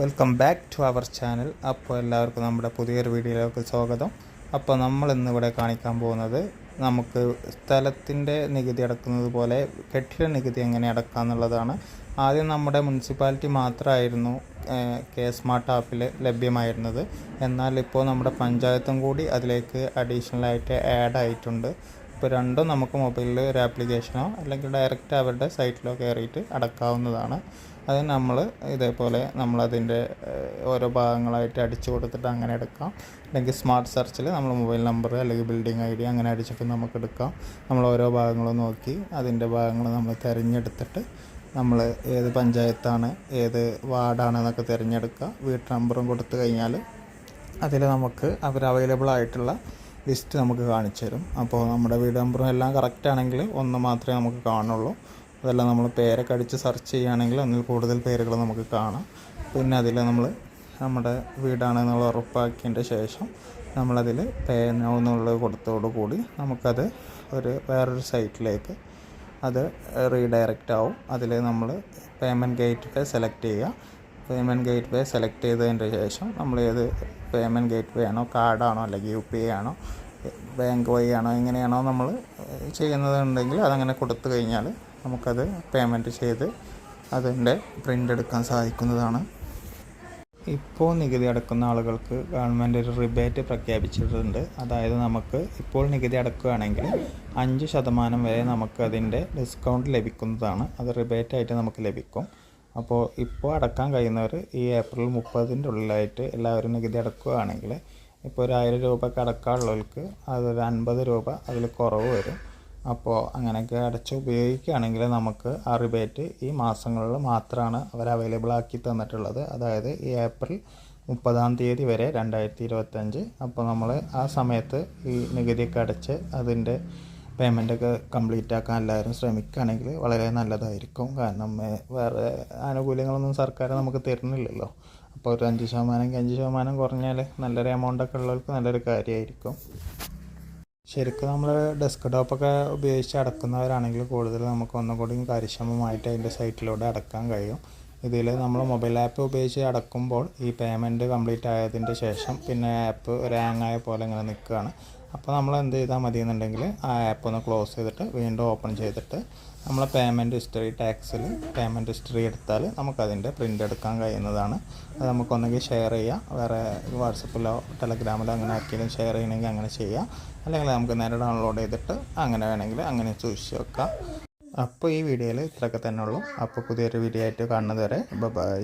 Welcome back to our channel അപ്പോൾ എല്ലാവർക്കും നമ്മുടെ പുതിയൊരു വീഡിയോയിലേക്ക് സ്വാഗതം. അപ്പോൾ നമ്മൾ ഇന്നിവിടെ കാണിക്കാൻ പോകുന്നത് നമുക്ക് സ്ഥലത്തിന്റെ നികുതി അടക്കുന്നത് പോലെ കെട്ടിട നികുതി എങ്ങനെ അടക്കാം എന്നുള്ളതാണ്. ആദ്യം നമ്മുടെ മുനിസിപ്പാലിറ്റി മാത്രമായിരുന്നു കെ സ്മാർട്ട് ആപ്പിൽ ലഭ്യമായിരുന്നത്. എന്നാൽ ഇപ്പോൾ നമ്മുടെ പഞ്ചായത്തും കൂടി അതിലേക്ക് അഡീഷണലായിട്ട് ആഡ് ആയിട്ടുണ്ട്. ഇപ്പോൾ രണ്ടും നമുക്ക് മൊബൈലിൽ ഒരു ആപ്ലിക്കേഷനോ അല്ലെങ്കിൽ ഡയറക്റ്റ് അവരുടെ സൈറ്റിലോ കയറിയിട്ട് അടക്കാവുന്നതാണ്. അത് നമ്മൾ ഇതേപോലെ നമ്മളതിന്റെ ഓരോ ഭാഗങ്ങളായിട്ട് അടിച്ചു കൊടുത്തിട്ട് അങ്ങനെ എടുക്കാം. അല്ലെങ്കിൽ സ്മാർട്ട് സെർച്ചിൽ നമ്മൾ മൊബൈൽ നമ്പർ അല്ലെങ്കിൽ ബിൽഡിംഗ് ഐ ഡി അങ്ങനെ അടിച്ചിട്ട് നമുക്ക് എടുക്കാം. നമ്മൾ ഓരോ ഭാഗങ്ങളും നോക്കി അതിന്റെ ഭാഗങ്ങൾ നമ്മൾ തിരഞ്ഞെടുത്തിട്ട് നമ്മൾ ഏത് പഞ്ചായത്താണ് ഏത് വാർഡാണ് എന്നൊക്കെ തിരഞ്ഞെടുക്കുക. വീട്ട് നമ്പറും കൊടുത്തു കഴിഞ്ഞാൽ അതിൽ നമുക്ക് അവർ അവൈലബിൾ ആയിട്ടുള്ള ലിസ്റ്റ് നമുക്ക് കാണിച്ചു തരും. അപ്പോൾ നമ്മുടെ വീട് നമ്പറും എല്ലാം കറക്റ്റ് ആണെങ്കിൽ ഒന്ന് മാത്രമേ നമുക്ക് കാണുള്ളൂ. അതെല്ലാം നമ്മൾ പേരൊക്കെ അടിച്ച് സെർച്ച് ചെയ്യുകയാണെങ്കിൽ ഒന്നിൽ കൂടുതൽ പേരുകൾ നമുക്ക് കാണാം. പിന്നെ അതിൽ നമ്മൾ നമ്മുടെ വീടാണെന്നുള്ള ഉറപ്പാക്കിയതിന്റെ ശേഷം നമ്മളതിൽ പേ നൗ എന്നുള്ളത് കൊടുത്തോടുകൂടി നമുക്കത് ഒരു വേറൊരു സൈറ്റിലേക്ക് അത് റീഡയറക്റ്റ് ആവും. അതിൽ നമ്മൾ പേയ്മെന്റ് ഗേറ്റ് സെലക്ട് ചെയ്യുക. പേയ്മെന്റ് ഗേറ്റ് വേ സെലക്ട് ചെയ്തതിന്റെ ശേഷം നമ്മൾ ഏത് പേയ്മെന്റ് ഗേറ്റ് വേ ആണോ കാർഡാണോ അല്ലെങ്കിൽ യു പി ഐ ആണോ ബാങ്ക് വഴി ആണോ എങ്ങനെയാണോ നമ്മൾ ചെയ്യുന്നതുണ്ടെങ്കിൽ അതങ്ങനെ കൊടുത്തു കഴിഞ്ഞാൽ നമുക്കത് പേയ്മെന്റ് ചെയ്ത് അതിന്റെ പ്രിന്റ് എടുക്കാൻ സാധിക്കുന്നതാണ്. ഇപ്പോൾ നികുതി അടക്കുന്ന ആളുകൾക്ക് ഗവൺമെന്റ് ഒരു റിബേറ്റ് പ്രഖ്യാപിച്ചിട്ടുണ്ട്. അതായത് നമുക്ക് ഇപ്പോൾ നികുതി അടക്കുകയാണെങ്കിൽ അഞ്ച് ശതമാനം വരെ നമുക്ക് അതിന്റെ ഡിസ്കൗണ്ട് ലഭിക്കുന്നതാണ്. അത് റിബേറ്റായിട്ട് നമുക്ക് ലഭിക്കും. അപ്പോൾ ഇപ്പോൾ അടക്കാൻ കഴിയുന്നവർ ഈ ഏപ്രിൽ മുപ്പതിന്റെ ഉള്ളിലായിട്ട് എല്ലാവരും നികുതി അടക്കുകയാണെങ്കിൽ ഇപ്പോൾ ഒരു ആയിരം രൂപയ്ക്ക് അടക്കാനുള്ളവർക്ക് അതൊരു അൻപത് രൂപ അതിൽ കുറവ് വരും. അപ്പോൾ അങ്ങനെയൊക്കെ അടച്ച് ഉപയോഗിക്കുകയാണെങ്കിൽ നമുക്ക് ആ റിബേറ്റ് ഈ മാസങ്ങളിൽ മാത്രമാണ് അവർ അവൈലബിൾ ആക്കി തന്നിട്ടുള്ളത്. അതായത് ഈ ഏപ്രിൽ മുപ്പതാം തീയതി വരെ രണ്ടായിരത്തി ഇരുപത്തഞ്ച് അപ്പോൾ നമ്മൾ ആ സമയത്ത് ഈ നികുതിയൊക്കെ അടച്ച് അതിന്റെ പേയ്മെന്റൊക്കെ കംപ്ലീറ്റ് ആക്കാൻ എല്ലാവരും ശ്രമിക്കുകയാണെങ്കിൽ വളരെ നല്ലതായിരിക്കും. കാരണം വേറെ ആനുകൂല്യങ്ങളൊന്നും സർക്കാർ നമുക്ക് തരുന്നില്ലല്ലോ. അപ്പോൾ ഒരു അഞ്ച് ശതമാനം അഞ്ച് ശതമാനം കുറഞ്ഞാൽ നല്ലൊരു എമൗണ്ടൊക്കെ ഉള്ളവർക്ക് നല്ലൊരു കാര്യമായിരിക്കും. ശരിക്കും നമ്മൾ ഡെസ്ക് ടോപ്പൊക്കെ ഉപയോഗിച്ച് അടക്കുന്നവരാണെങ്കിൽ കൂടുതൽ നമുക്ക് ഒന്നുകൂടി കാര്യക്ഷമമായിട്ട് അതിന്റെ സൈറ്റിലൂടെ അടക്കാൻ കഴിയും. ഇതിൽ നമ്മൾ മൊബൈൽ ആപ്പ് ഉപയോഗിച്ച് അടക്കുമ്പോൾ ഈ പേയ്മെന്റ് കംപ്ലീറ്റ് ആയതിന്റെ ശേഷം പിന്നെ ആപ്പ് ഒരു ഹാങ് ആയ പോലെ ഇങ്ങനെ നിൽക്കുകയാണ്. അപ്പോൾ നമ്മൾ എന്ത് ചെയ്താൽ മതി എന്നുണ്ടെങ്കിൽ ആ ആപ്പ് ഒന്ന് ക്ലോസ് ചെയ്തിട്ട് വീണ്ടും ഓപ്പൺ ചെയ്തിട്ട് നമ്മൾ പേയ്മെന്റ് ഹിസ്റ്ററി ടാക്സിൽ പേയ്മെന്റ് ഹിസ്റ്ററി എടുത്താൽ നമുക്കതിന്റെ പ്രിന്റ് എടുക്കാൻ കഴിയുന്നതാണ്. അത് നമുക്കൊന്നെങ്കിൽ ഷെയർ ചെയ്യാം. വേറെ വാട്സപ്പിലോ ടെലഗ്രാമിലോ അങ്ങനെ ആക്കിയാലും ഷെയർ ചെയ്യണമെങ്കിൽ അങ്ങനെ ചെയ്യാം. അല്ലെങ്കിൽ നമുക്ക് നേരെ ഡൗൺലോഡ് ചെയ്തിട്ട് അങ്ങനെ വേണമെങ്കിൽ അങ്ങനെ സൂക്ഷിച്ച് വെക്കാം. അപ്പോൾ ഈ വീഡിയോയിൽ ഇത്രയൊക്കെ തന്നെ ഉള്ളൂ. അപ്പോൾ പുതിയൊരു വീഡിയോ ആയിട്ട് കാണുന്നത് വരെ ബൈ